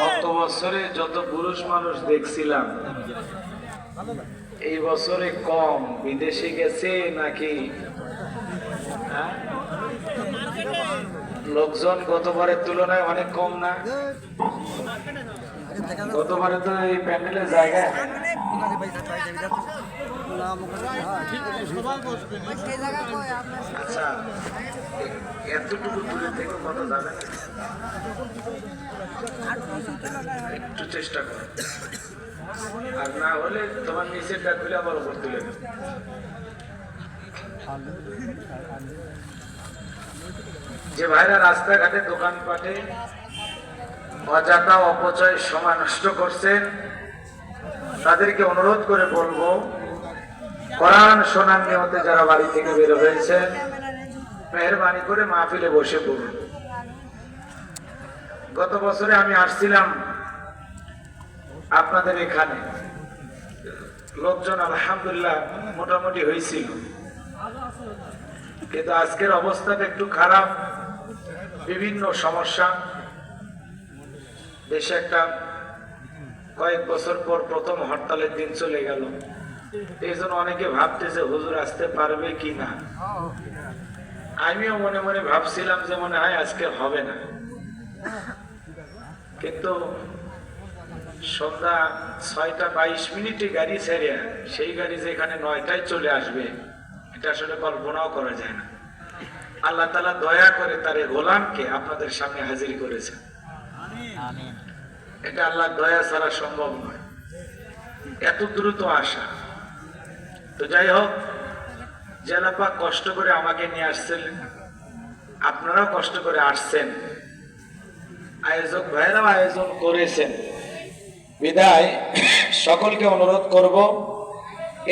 গত বছরে যত পুরুষ মানুষ দেখছিলাম, এই বছরে কম। বিদেশে গেছে নাকি? হ্যাঁ? লোকজন গতবারের তুলনায় অনেক কম না? গতবারে তো এই প্যান্ডেলের জায়গা আচ্ছা এতটুকু দূরে থেকে কত যাবে? একটু চেষ্টা কর। আর না হলে তোমার নিচের ডাক খুলে আবার উপর তুলে যে ভাইরা রাস্তাঘাটে দোকানপাটে অযাতা অপচয় সময় নষ্ট করছেন, তাদেরকে অনুরোধ করে বলব কোরআন শোনার নিয়মতে যারা বাড়ি থেকে বের হয়েছেন মেহরবানি করে মাহফিলে বসে পড়ুন। গত বছরে আমি আসছিলাম আপনাদের এখানে। লোকজন আলহামদুলিল্লাহ মোটামুটি হয়েছিল। কিন্তু আজকের অবস্থাটা একটু খারাপ। বিভিন্ন সমস্যা। দেশে একটা কয়েক বছর পর প্রথম হরতালের দিন চলে গেল। এই জন্য অনেকে ভাবতেছে, হুজুর আসতে পারবে কি না? আমিও মনে মনে ভাবছিলাম যে মনে হয় আজকে হবে না। কিন্তু সন্ধ্যা ছয়টা বাইশ মিনিটে গাড়ি ছেড়ে সেই গাড়ি যেখানে নয়টায় চলে আসবে এটা আসলে কল্পনাও করা যায় না। আল্লাহ তালা দয়া করে তার এই গোলামকে আপনাদের সামনে হাজির করেছেন। এটা আল্লাহ দয়া ছাড়া সম্ভব নয়। এত দ্রুত আসা। তো যাই হোক জেলাপা কষ্ট করে আমাকে নিয়ে আসছেন। আপনারাও কষ্ট করে আসছেন। আয়োজক ভাইরাও আয়োজন করেছেন। বিদায়, সকলকে অনুরোধ করব,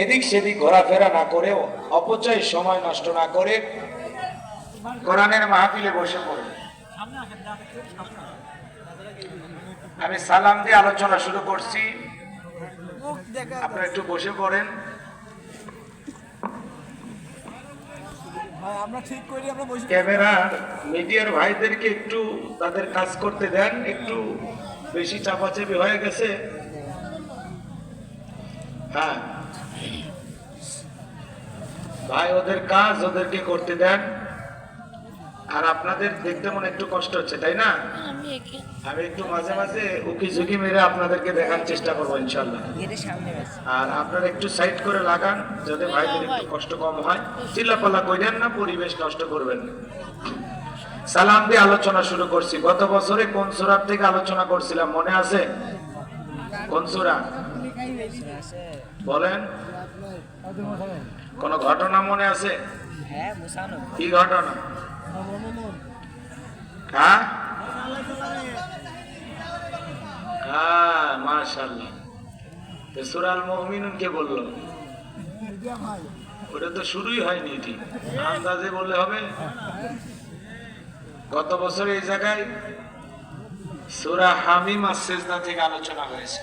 এদিক সেদিক ঘোরাফেরা না করে অপচয় সময় নষ্ট না করে কোরআনের মাহফিলে বসে পড়ুন। আমি সালাম দিয়ে আলোচনা শুরু করছি। আপনারা একটু বসে পড়েন হ্যাঁ, আমরা ঠিক করি আমরা বসে ক্যামেরা মিডিয়ার ভাইদেরকে একটু তাদের কাজ করতে দেন, একটু বেশি চাপাচাপি হয়ে গেছে। হ্যাঁ। ভাই, ওদের কাজ ওদেরকে করতে দেন। আর আপনাদের দেখতে মনে একটু কষ্ট হচ্ছে তাই না? আমি একটু মাঝে মাঝে উকি ঝুঁকি মেরে আপনাদেরকে দেখার চেষ্টা করব ইনশাল্লাহ আর আপনারা একটু সাইড করে লাগান যাতে ভাইদের একটু কষ্ট কম হয়। চিল্লাপাল্লা কইরেন না পরিবেশ নষ্ট করবেন না। সালাম দিয়ে আলোচনা শুরু করছি। গত বছরে কোন সুরার থেকে আলোচনা করছিলাম মনে আছে? কোন সুরা? বলেন। কোন ঘটনা মনে আছে? হ্যাঁ কি ঘটনা? হ্যাঁ? হ্যাঁ ওটা তো শুরুই হয়নি বললে হবে? গত বছর এই জায়গায় সুরা হামিম আর সেজদা থেকে আলোচনা হয়েছে।